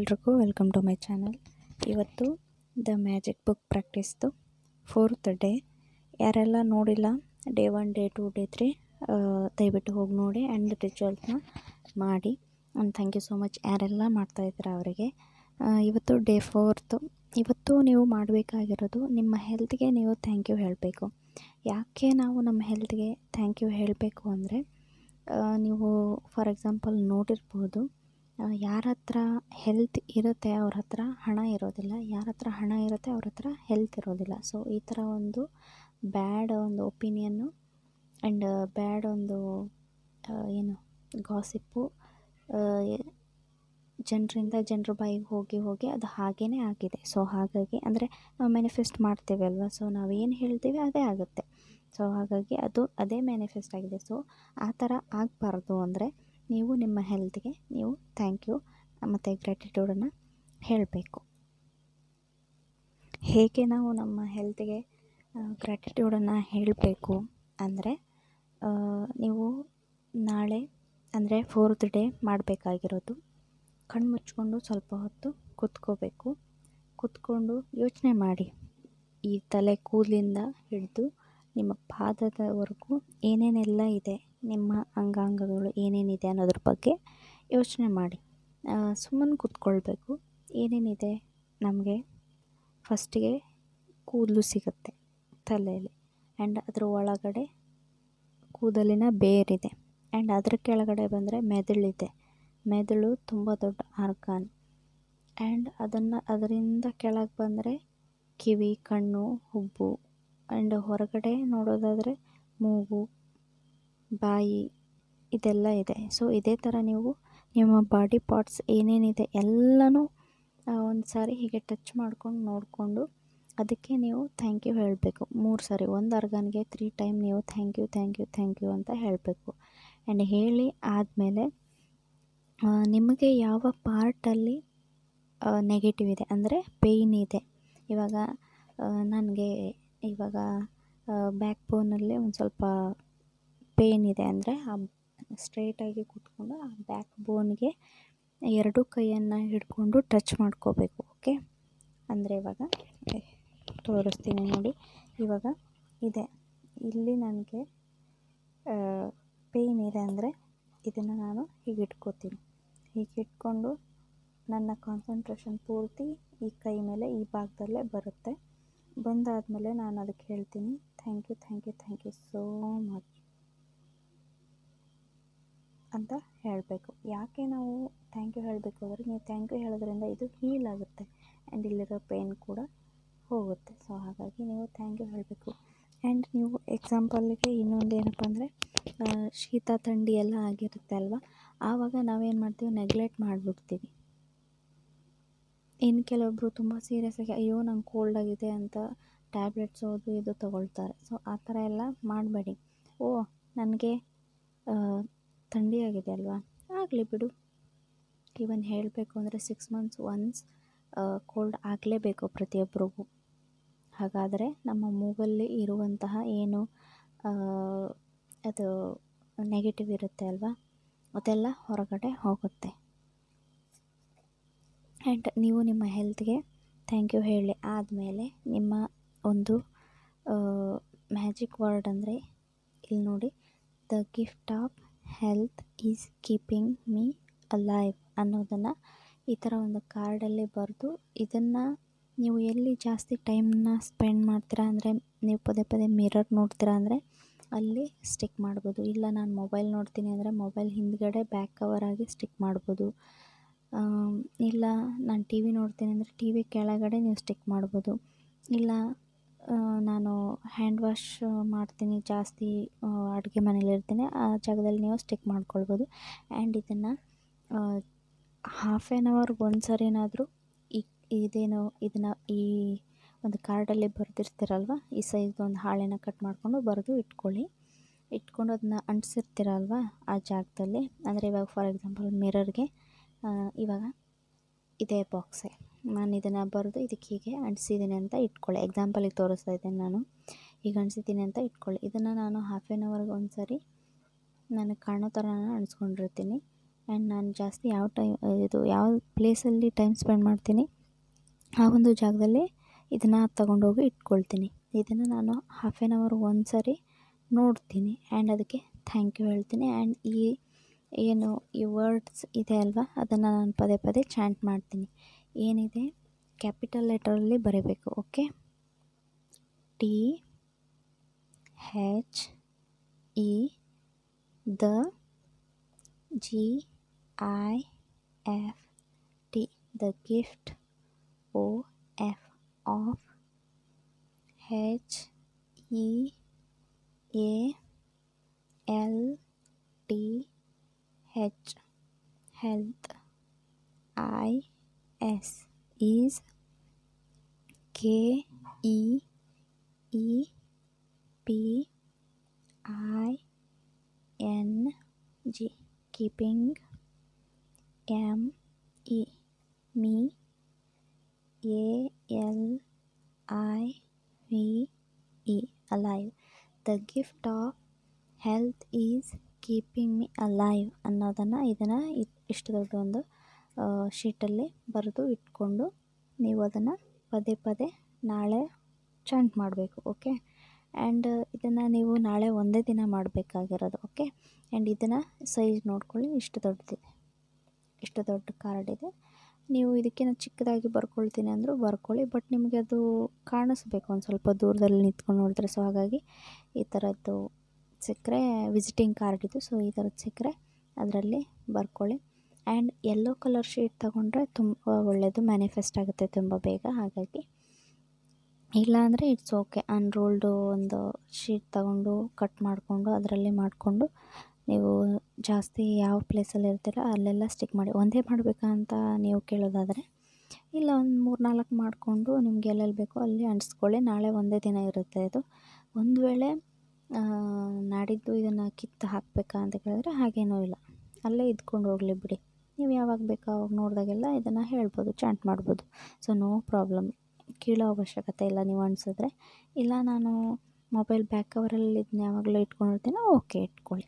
ಎಲ್ರಿಗೂ welcome to my channel. ಇವತ್ತು the magic book ಪ್ರಾಕ್ಟೀಸ್ದು ಫೋರ್ತ್ ಡೇ. ಯಾರೆಲ್ಲ ನೋಡಿಲ್ಲ, day one, day two, day three ದಯವಿಟ್ಟು ಹೋಗಿ ನೋಡಿ ಆ್ಯಂಡ್ ರಿಚುವಲ್ಸ್ನ ಮಾಡಿ. And thank you so much ಯಾರೆಲ್ಲ ಮಾಡ್ತಾಯಿದ್ದೀರ ಅವರಿಗೆ. ಇವತ್ತು ಡೇ ಫೋರ್ತು. ಇವತ್ತು ನೀವು ಮಾಡಬೇಕಾಗಿರೋದು ನಿಮ್ಮ ಹೆಲ್ತ್ಗೆ ನೀವು ಥ್ಯಾಂಕ್ ಯು ಹೇಳಬೇಕು. ಯಾಕೆ ನಾವು ನಮ್ಮ ಹೆಲ್ತ್ಗೆ ಥ್ಯಾಂಕ್ ಯು ಹೇಳಬೇಕು ಅಂದರೆ ನೀವು ಫಾರ್ ಎಕ್ಸಾಂಪಲ್ ನೋಡಿರ್ಬೋದು ಯಾರ ಹತ್ರ ಹೆಲ್ತ್ ಇರುತ್ತೆ ಅವ್ರ ಹತ್ರ ಹಣ ಇರೋದಿಲ್ಲ, ಯಾರ ಹತ್ರ ಹಣ ಇರುತ್ತೆ ಅವ್ರ ಹತ್ರ ಹೆಲ್ತ್ ಇರೋದಿಲ್ಲ. ಸೊ ಈ ಥರ ಒಂದು ಬ್ಯಾಡ್ ಒಂದು ಒಪಿನಿಯನ್ನು ಆ್ಯಂಡ್ ಬ್ಯಾಡ್ ಒಂದು ಏನು ಗಾಸಿಪ್ಪು ಜನರಿಂದ ಜನರ ಬಾಯಿಗೆ ಹೋಗಿ ಹೋಗಿ ಅದು ಹಾಗೇ ಆಗಿದೆ. ಸೊ ಹಾಗಾಗಿ ಅಂದರೆ ನಾವು ಮ್ಯಾನಿಫೆಸ್ಟ್ ಮಾಡ್ತೇವೆ ಅಲ್ವಾ? ಸೊ ಏನು ಹೇಳ್ತೀವಿ ಅದೇ ಆಗುತ್ತೆ. ಸೊ ಹಾಗಾಗಿ ಅದು ಅದೇ ಮ್ಯಾನಿಫೆಸ್ಟ್ ಆಗಿದೆ. ಸೊ ಆ ಥರ ಆಗಬಾರ್ದು ಅಂದರೆ ನೀವು ನಿಮ್ಮ ಹೆಲ್ತ್ಗೆ ನೀವು ಥ್ಯಾಂಕ್ ಯು, ಮತ್ತು ಗ್ರ್ಯಾಟಿಟ್ಯೂಡನ್ನು ಹೇಳಬೇಕು. ಹೇಗೆ ನಾವು ನಮ್ಮ ಹೆಲ್ತ್ಗೆ ಗ್ರ್ಯಾಟಿಟ್ಯೂಡನ್ನು ಹೇಳಬೇಕು ಅಂದರೆ ನೀವು ನಾಳೆ ಅಂದರೆ ಫೋರ್ತ್ ಡೇ ಮಾಡಬೇಕಾಗಿರೋದು. ಕಣ್ಣು ಮುಚ್ಕೊಂಡು ಸ್ವಲ್ಪ ಹೊತ್ತು ಕೂತ್ಕೋಬೇಕು. ಕುತ್ಕೊಂಡು ಯೋಚನೆ ಮಾಡಿ. ಈ ತಲೆ ಕೂದಲಿಂದ ಹಿಡಿದು ನಿಮ್ಮ ಪಾದದವರೆಗೂ ಏನೇನೆಲ್ಲ ಇದೆ ನಿಮ್ಮ ಅಂಗಾಂಗಗಳು ಏನೇನಿದೆ ಅನ್ನೋದ್ರ ಬಗ್ಗೆ ಯೋಚನೆ ಮಾಡಿ. ಸುಮ್ಮನೆ ಕೂತ್ಕೊಳ್ಬೇಕು. ಏನೇನಿದೆ ನಮಗೆ ಫಸ್ಟಿಗೆ ಕೂದಲು ಸಿಗುತ್ತೆ ತಲೆಯಲ್ಲಿ. ಆ್ಯಂಡ್ ಅದರ ಒಳಗಡೆ ಕೂದಲಿನ ಬೇರಿದೆ. ಆ್ಯಂಡ್ ಅದರ ಕೆಳಗಡೆ ಬಂದರೆ ಮೆದುಳಿದೆ. ಮೆದುಳು ತುಂಬ ದೊಡ್ಡ ಆರ್ಗಾನ್. ಆ್ಯಂಡ್ ಅದನ್ನು ಅದರಿಂದ ಕೆಳಗೆ ಬಂದರೆ ಕಿವಿ, ಕಣ್ಣು ಹುಬ್ಬು ಆ್ಯಂಡ್ ಹೊರಗಡೆ ನೋಡೋದಾದರೆ ಮೂಗು ಬಾಯಿ ಇದೆಲ್ಲ ಇದೆ. ಸೊ ಇದೇ ಥರ ನೀವು ನಿಮ್ಮ ಬಾಡಿ ಪಾರ್ಟ್ಸ್ ಏನೇನಿದೆ ಎಲ್ಲನೂ ಒಂದು ಸಾರಿ ಹೀಗೆ ಟಚ್ ಮಾಡ್ಕೊಂಡು ನೋಡಿಕೊಂಡು ಅದಕ್ಕೆ ನೀವು ಥ್ಯಾಂಕ್ ಯು ಹೇಳಬೇಕು. ಮೂರು ಸಾರಿ, ಒಂದು ಅರ್ಗನ್ಗೆ ತ್ರೀ ಟೈಮ್ ನೀವು thank you thank you thank you ಅಂತ ಹೇಳಬೇಕು. ಆ್ಯಂಡ್ ಹೇಳಿ ಆದಮೇಲೆ ನಿಮಗೆ ಯಾವ ಪಾರ್ಟಲ್ಲಿ ನೆಗೆಟಿವ್ ಇದೆ, ಅಂದರೆ ಪೇಯ್ನ್ ಇದೆ. ಇವಾಗ ನನಗೆ ಇವಾಗ ಬ್ಯಾಕ್ ಬೋನಲ್ಲಿ ಒಂದು ಸ್ವಲ್ಪ ಇದೆ ಅಂದರೆ ಆ ಸ್ಟ್ರೈಟಾಗಿ ಕೂತ್ಕೊಂಡು ಆ ಬ್ಯಾಕ್ ಬೋನ್ಗೆ ಎರಡು ಕೈಯನ್ನು ಹಿಡ್ಕೊಂಡು ಟಚ್ ಮಾಡ್ಕೋಬೇಕು, ಓಕೆ? ಅಂದರೆ ಇವಾಗ ತೋರಿಸ್ತೀನಿ ನೋಡಿ. ಇವಾಗ ಇದೆ. ಇಲ್ಲಿ ನನಗೆ ಪೇಯ್ನ್ ಇದೆ ಅಂದರೆ ಇದನ್ನು ನಾನು ಹೀಗೆ ಇಟ್ಕೋತೀನಿ. ಹೀಗೆ ಇಟ್ಕೊಂಡು ನನ್ನ ಕಾನ್ಸಂಟ್ರೇಷನ್ ಪೂರ್ತಿ ಈ ಕೈ ಮೇಲೆ, ಈ ಭಾಗದಲ್ಲೇ ಬರುತ್ತೆ. ಬಂದಾದಮೇಲೆ ನಾನು ಅದಕ್ಕೆ ಹೇಳ್ತೀನಿ. Thank you thank you thank you so much. ಅಂತ ಹೇಳಬೇಕು. ಯಾಕೆ ನಾವು ಥ್ಯಾಂಕ್ ಯು ಹೇಳಬೇಕು ಅಂದರೆ, ನೀವು ಥ್ಯಾಂಕ್ ಯು ಹೇಳೋದ್ರಿಂದ ಇದು ಹೀಲ್ ಆಗುತ್ತೆ ಆ್ಯಂಡ್ ಇಲ್ಲಿರೋ ಪೇಯ್ನ್ ಕೂಡ ಹೋಗುತ್ತೆ. ಸೊ ಹಾಗಾಗಿ ನೀವು ಥ್ಯಾಂಕ್ ಯು ಹೇಳಬೇಕು. ಆ್ಯಂಡ್ ನೀವು ಎಕ್ಸಾಂಪಲ್ಗೆ ಇನ್ನೊಂದು ಏನಪ್ಪ ಅಂದರೆ ಶೀತ ಥಂಡಿ ಎಲ್ಲ ಆಗಿರುತ್ತೆ ಅಲ್ವಾ? ಆವಾಗ ನಾವೇನು ಮಾಡ್ತೀವಿ? ನೆಗ್ಲೆಕ್ಟ್ ಮಾಡಿಬಿಡ್ತೀವಿ. ಇನ್ನು ಕೆಲವೊಬ್ಬರು ತುಂಬ ಸೀರಿಯಸ್ಸಾಗಿ ಅಯ್ಯೋ, ನಂಗೆ ಕೋಲ್ಡ್ ಆಗಿದೆ ಅಂತ ಟ್ಯಾಬ್ಲೆಟ್ಸ್ ಅದು ಇದು ತೊಗೊಳ್ತಾರೆ. ಸೊ ಆ ಥರ ಎಲ್ಲ ಮಾಡಬೇಡಿ. ಓ, ನನಗೆ ಥಂಡಿ ಆಗಿದೆ ಅಲ್ವಾ? ಆಗಲಿ ಬಿಡು. ಈವನ್ ಹೇಳಬೇಕು ಅಂದರೆ ಸಿಕ್ಸ್ ಮಂತ್ಸ್ ಒನ್ಸ್ ಕೋಲ್ಡ್ ಆಗಲೇಬೇಕು ಪ್ರತಿಯೊಬ್ಬರಿಗೂ ಹಾಗಾದರೆ ನಮ್ಮ ಮೂಗಲ್ಲಿ ಇರುವಂತಹ ಏನು ಅದು ನೆಗೆಟಿವ್ ಇರುತ್ತೆ ಅಲ್ವಾ? ಅದೆಲ್ಲ ಹೊರಗಡೆ ಹೋಗುತ್ತೆ. ಆ್ಯಂಡ್ ನೀವು ನಿಮ್ಮ ಹೆಲ್ತ್ಗೆ ಥ್ಯಾಂಕ್ ಯು ಹೇಳಿ ಆದಮೇಲೆ ನಿಮ್ಮ ಒಂದು ಮ್ಯಾಜಿಕ್ ವರ್ಡ್ ಅಂದರೆ, ಇಲ್ಲಿ ನೋಡಿ the gift of health is keeping me alive ಅನ್ನೋದನ್ನು ಈ ಥರ ಒಂದು ಕಾರ್ಡಲ್ಲಿ ಬರೆದು ಇದನ್ನು ನೀವು ಎಲ್ಲಿ ಜಾಸ್ತಿ ಟೈಮ್ನ ಸ್ಪೆಂಡ್ ಮಾಡ್ತೀರಾ ಅಂದರೆ ನೀವು ಪದೇ ಪದೇ ಮಿರರ್ ನೋಡ್ತೀರಾ ಅಂದರೆ ಅಲ್ಲಿ ಸ್ಟಿಕ್ ಮಾಡ್ಬೋದು. ಇಲ್ಲ ನಾನು ಮೊಬೈಲ್ ನೋಡ್ತೀನಿ ಅಂದರೆ ಮೊಬೈಲ್ ಹಿಂದ್ಗಡೆ ಬ್ಯಾಕ್ ಕವರ್ ಆಗಿ ಸ್ಟಿಕ್ ಮಾಡ್ಬೋದು. ಇಲ್ಲ ನಾನು ಟಿ ವಿ ನೋಡ್ತೀನಿ ಅಂದರೆ ಟಿ ವಿ ಕೆಳಗಡೆ ನೀವು ಸ್ಟಿಕ್ ಮಾಡ್ಬೋದು. ಇಲ್ಲ ನಾನು ಹ್ಯಾಂಡ್ ವಾಶ್ ಮಾಡ್ತೀನಿ. ಜಾಸ್ತಿ ಅಡುಗೆ ಮನೇಲಿ ಇರ್ತೀನಿ. ಆ ಜಾಗದಲ್ಲಿ ನೀವು ಸ್ಟಿಕ್ ಮಾಡ್ಕೊಳ್ಬೋದು. ಆ್ಯಂಡ್ ಇದನ್ನು ಹಾಫ್ ಆ್ಯನ್ ಅವರ್ಗೆ ಒಂದು ಸರಿನಾದರೂ ಈ, ಇದೇನು, ಇದನ್ನು ಈ ಒಂದು ಕಾರ್ಡಲ್ಲಿ ಬರೆದಿರ್ತೀರಲ್ವ? ಈ ಸೈಜ್ದು ಒಂದು ಹಾಳೆನ ಕಟ್ ಮಾಡಿಕೊಂಡು ಬರೆದು ಇಟ್ಕೊಳ್ಳಿ. ಇಟ್ಕೊಂಡು ಅದನ್ನ ಅಂಟಿಸಿರ್ತೀರಲ್ವ ಆ ಜಾಗದಲ್ಲಿ? ಅಂದರೆ ಇವಾಗ ಫಾರ್ ಎಕ್ಸಾಂಪಲ್ ಮಿರರ್ಗೆ ಇವಾಗ ಇದೇ ಬಾಕ್ಸೆ ನಾನು ಇದನ್ನು ಬರೆದು ಇದಕ್ಕೆ ಹೀಗೆ ಅಂಟಿಸಿದ್ದೀನಿ ಅಂತ ಇಟ್ಕೊಳ್ಳಿ. ಎಕ್ಸಾಂಪಲಿಗೆ ತೋರಿಸ್ತಾ ಇದ್ದೇನೆ ನಾನು. ಈಗ ಅಂಟಿಸಿದ್ದೀನಿ ಅಂತ ಇಟ್ಕೊಳ್ಳಿ. ಇದನ್ನು ನಾನು ಹಾಫ್ ಆ್ಯನ್ ಅವರ್ಗೆ ಒಂದು ಸಾರಿ ನನಗೆ ಕಾಣೋ ಥರ ಅಂಟಿಸ್ಕೊಂಡಿರ್ತೀನಿ. ಆ್ಯಂಡ್ ನಾನು ಜಾಸ್ತಿ ಯಾವ ಟೈಮ್ ಇದು ಯಾವ ಪ್ಲೇಸಲ್ಲಿ ಟೈಮ್ ಸ್ಪೆಂಡ್ ಮಾಡ್ತೀನಿ, ಆ ಒಂದು ಜಾಗದಲ್ಲಿ ಇದನ್ನು ತಗೊಂಡೋಗಿ ಇಟ್ಕೊಳ್ತೀನಿ. ಇದನ್ನು ನಾನು ಹಾಫ್ ಆ್ಯನ್ ಅವರ್ ಒಂದು ಸಾರಿ ನೋಡ್ತೀನಿ. ಆ್ಯಂಡ್ ಅದಕ್ಕೆ ಥ್ಯಾಂಕ್ ಯು ಹೇಳ್ತೀನಿ. ಆ್ಯಂಡ್ ಈ ಏನು ಈ ವರ್ಡ್ಸ್ ಇದೆ ಅಲ್ವಾ, ಅದನ್ನು ನಾನು ಪದೇ ಪದೇ ಚಾಂಟ್ ಮಾಡ್ತೀನಿ. ಏನಿದೆ? ಕ್ಯಾಪಿಟಲ್ ಲೆಟರಲ್ಲಿ ಬರೀಬೇಕು, okay? T, H, E, the, G, I, F, T, the gift, O, F, of, H, E, A, L, T, H, health, I yes is K E E P I N G keeping M E me A L I V E alive the gift of health is keeping me alive ಅನ್ನೋದನ್ನು ಇದನ್ನು ಇಷ್ಟು ದೊಡ್ಡ ಒಂದು ಶೀಟಲ್ಲಿ ಬರೆದು ಇಟ್ಕೊಂಡು ನೀವು ಅದನ್ನು ಪದೇ ಪದೇ ನಾಳೆ ಚಂಟ್ ಮಾಡಬೇಕು, ಓಕೆ? ಆ್ಯಂಡ್ ಇದನ್ನು ನೀವು ನಾಳೆ ಒಂದೇ ದಿನ ಮಾಡಬೇಕಾಗಿರೋದು, ಓಕೆ? ಆ್ಯಂಡ್ ಇದನ್ನು ಸೈಜ್ ನೋಡ್ಕೊಳ್ಳಿ, ಇಷ್ಟು ದೊಡ್ಡದಿದೆ, ಇಷ್ಟು ದೊಡ್ಡ ಕಾರ್ಡ್ ಇದೆ. ನೀವು ಇದಕ್ಕಿಂತ ಚಿಕ್ಕದಾಗಿ ಬರ್ಕೊಳ್ತೀನಿ ಅಂದರೂ ಬರ್ಕೊಳ್ಳಿ, ಬಟ್ ನಿಮಗೆ ಅದು ಕಾಣಿಸ್ಬೇಕು, ಒಂದು ಸ್ವಲ್ಪ ದೂರದಲ್ಲಿ ನಿಂತ್ಕೊಂಡು ನೋಡಿದ್ರೆ. ಸೊ, ಹಾಗಾಗಿ ಈ ಥರದ್ದು ಸಿಕ್ಕರೆ, ವಿಸಿಟಿಂಗ್ ಕಾರ್ಡ್ ಇದು, ಸೊ, ಈ ಥರದ್ದು ಸಿಕ್ಕರೆ ಅದರಲ್ಲಿ ಬರ್ಕೊಳ್ಳಿ. ಆ್ಯಂಡ್ ಯೆಲ್ಲೋ ಕಲರ್ ಶೀಟ್ ತೊಗೊಂಡ್ರೆ ತುಂಬ ಒಳ್ಳೆಯದು ಮ್ಯಾನಿಫೆಸ್ಟ್ ಆಗುತ್ತೆ ತುಂಬ ಬೇಗ. ಹಾಗಾಗಿ ಇಲ್ಲ ಅಂದರೆ ಇಟ್ಸ್ ಓಕೆ ಅನ್ರೋಲ್ಡು ಒಂದು ಶೀಟ್ ತಗೊಂಡು ಕಟ್ ಮಾಡಿಕೊಂಡು, ಅದರಲ್ಲಿ ಮಾಡಿಕೊಂಡು ನೀವು ಜಾಸ್ತಿ ಯಾವ ಪ್ಲೇಸಲ್ಲಿ ಇರ್ತೀರ ಅಲ್ಲೆಲ್ಲ ಸ್ಟಿಕ್ ಮಾಡಿ. ಒಂದೇ ಮಾಡಬೇಕಾ ಅಂತ ನೀವು ಕೇಳೋದಾದರೆ ಇಲ್ಲ, ಒಂದು ಮೂರು ನಾಲ್ಕು ಮಾಡಿಕೊಂಡು ನಿಮ್ಗೆ ಎಲ್ಲೆಲ್ಲಿ ಬೇಕೋ ಅಲ್ಲಿ ಅಂಟಿಸ್ಕೊಳ್ಳಿ. ನಾಳೆ ಒಂದೇ ದಿನ ಇರುತ್ತೆ ಇದು. ಒಂದು ವೇಳೆ ನಾಡಿದ್ದು ಇದನ್ನು ಕಿತ್ತು ಹಾಕಬೇಕಾ ಅಂತ ಕೇಳಿದ್ರೆ ಹಾಗೇನೂ ಇಲ್ಲ. ಅಲ್ಲೇ ಇದ್ಕೊಂಡು ಹೋಗಲಿ ಬಿಡಿ. ನೀವು ಯಾವಾಗ ಬೇಕೋ ಅವಾಗ ನೋಡಿದಾಗೆಲ್ಲ ಇದನ್ನು ಹೇಳ್ಬೋದು ಚಾಂಟ್ ಮಾಡ್ಬೋದು. ಸೊ ನೋ ಪ್ರಾಬ್ಲಮ್ ಕೀಳೋ ಅವಶ್ಯಕತೆ ಇಲ್ಲ ನೀವು ಅನಿಸಿದ್ರೆ. ಇಲ್ಲ, ನಾನು ಮೊಬೈಲ್ ಬ್ಯಾಕ್ ಕವರಲ್ಲಿ ಇದನ್ನ ಯಾವಾಗಲೂ ಇಟ್ಕೊಂಡಿರ್ತೀನೋ ಓಕೆ ಇಟ್ಕೊಳ್ಳಿ.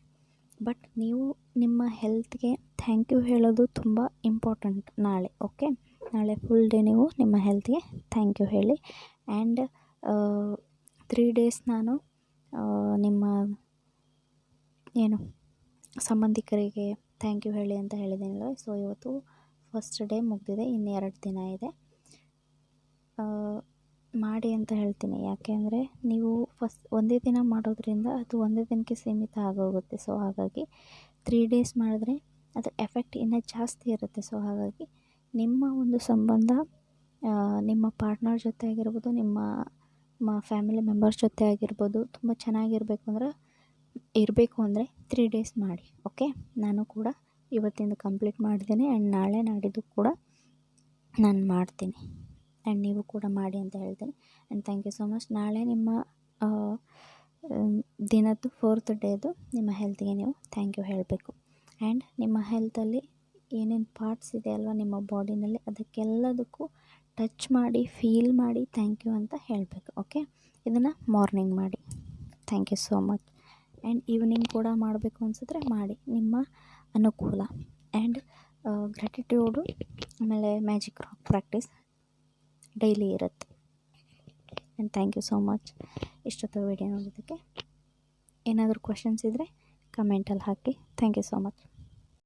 ಬಟ್ ನೀವು ನಿಮ್ಮ ಹೆಲ್ತ್ಗೆ ಥ್ಯಾಂಕ್ ಯು ಹೇಳೋದು ತುಂಬ ಇಂಪಾರ್ಟೆಂಟ್ ನಾಳೆ ಓಕೆ ನಾಳೆ ಫುಲ್ ಡೇ ನೀವು ನಿಮ್ಮ ಹೆಲ್ತ್ಗೆ ಥ್ಯಾಂಕ್ ಯು ಹೇಳಿ. ಆ್ಯಂಡ್ ತ್ರೀ ಡೇಸ್ ನಾನು ನಿಮ್ಮ, ಏನು, ಸಂಬಂಧಿಕರಿಗೆ ಥ್ಯಾಂಕ್ ಯು ಹೇಳಿ ಅಂತ ಹೇಳಿದ್ದೀನಲ್ಲ ಸೊ ಇವತ್ತು ಫಸ್ಟ್ ಡೇ ಮುಗಿದಿದೆ ಇನ್ನೆರಡು ದಿನ ಇದೆ. ಮಾಡಿ ಅಂತ ಹೇಳ್ತೀನಿ. ಯಾಕೆ ಅಂದರೆ ನೀವು ಫಸ್ಟ್ ಒಂದೇ ದಿನ ಮಾಡೋದ್ರಿಂದ ಅದು ಒಂದೇ ದಿನಕ್ಕೆ ಸೀಮಿತ ಆಗೋಗುತ್ತೆ. ಸೊ ಹಾಗಾಗಿ ತ್ರೀ ಡೇಸ್ ಮಾಡಿದ್ರೆ ಅದರ ಎಫೆಕ್ಟ್ ಇನ್ನೂ ಜಾಸ್ತಿ ಇರುತ್ತೆ. ಸೊ ಹಾಗಾಗಿ ನಿಮ್ಮ ಒಂದು ಸಂಬಂಧ ನಿಮ್ಮ ಪಾರ್ಟ್ನರ್ ಜೊತೆ ಆಗಿರ್ಬೋದು, ನಿಮ್ಮ ಫ್ಯಾಮಿಲಿ ಮೆಂಬರ್ಸ್ ಜೊತೆ ಆಗಿರ್ಬೋದು, ತುಂಬ ಚೆನ್ನಾಗಿರಬೇಕು ಅಂದ್ರೆ ಇರಬೇಕು ಅಂದರೆ ತ್ರೀ ಡೇಸ್ ಮಾಡಿ ಓಕೆ ನಾನು ಕೂಡ ಇವತ್ತಿಂದ ಕಂಪ್ಲೀಟ್ ಮಾಡಿದ್ದೀನಿ ಆ್ಯಂಡ್ ನಾಳೆ ನಾಡಿದ್ದು ಕೂಡ ನಾನು ಮಾಡ್ತೀನಿ. ಆ್ಯಂಡ್ ನೀವು ಕೂಡ ಮಾಡಿ ಅಂತ ಹೇಳ್ತೀನಿ. And thank you so much ನಾಳೆ ನಿಮ್ಮ ದಿನದ್ದು ಫೋರ್ತ್ ಡೇದು ನಿಮ್ಮ ಹೆಲ್ತ್ಗೆ ನೀವು ಥ್ಯಾಂಕ್ ಯು ಹೇಳಬೇಕು. ಆ್ಯಂಡ್ ನಿಮ್ಮ ಹೆಲ್ತಲ್ಲಿ ಏನೇನು ಪಾರ್ಟ್ಸ್ ಇದೆ ಅಲ್ವಾ ನಿಮ್ಮ ಬಾಡಿನಲ್ಲಿ ಅದಕ್ಕೆಲ್ಲದಕ್ಕೂ ಟಚ್ ಮಾಡಿ ಫೀಲ್ ಮಾಡಿ ಥ್ಯಾಂಕ್ ಯು ಅಂತ ಹೇಳಬೇಕು ಓಕೆ ಇದನ್ನು ಮಾರ್ನಿಂಗ್ ಮಾಡಿ. Thank you so much and evening ಕೂಡ ಮಾಡಬೇಕು ಅನಿಸಿದ್ರೆ ಮಾಡಿ, ನಿಮ್ಮ ಅನುಕೂಲ. ಆ್ಯಂಡ್ ಗ್ರ್ಯಾಟಿಟ್ಯೂಡು ಆಮೇಲೆ ಮ್ಯಾಜಿಕ್ ರಾಕ್ ಪ್ರಾಕ್ಟೀಸ್ ಡೈಲಿ ಇರುತ್ತೆ. And thank you so much ಇಷ್ಟೊತ್ತು ವೀಡಿಯೋ ನೋಡೋದಕ್ಕೆ ಏನಾದರೂ ಕ್ವಶನ್ಸ್ ಇದ್ದರೆ ಕಮೆಂಟಲ್ಲಿ ಹಾಕಿ. Thank you so much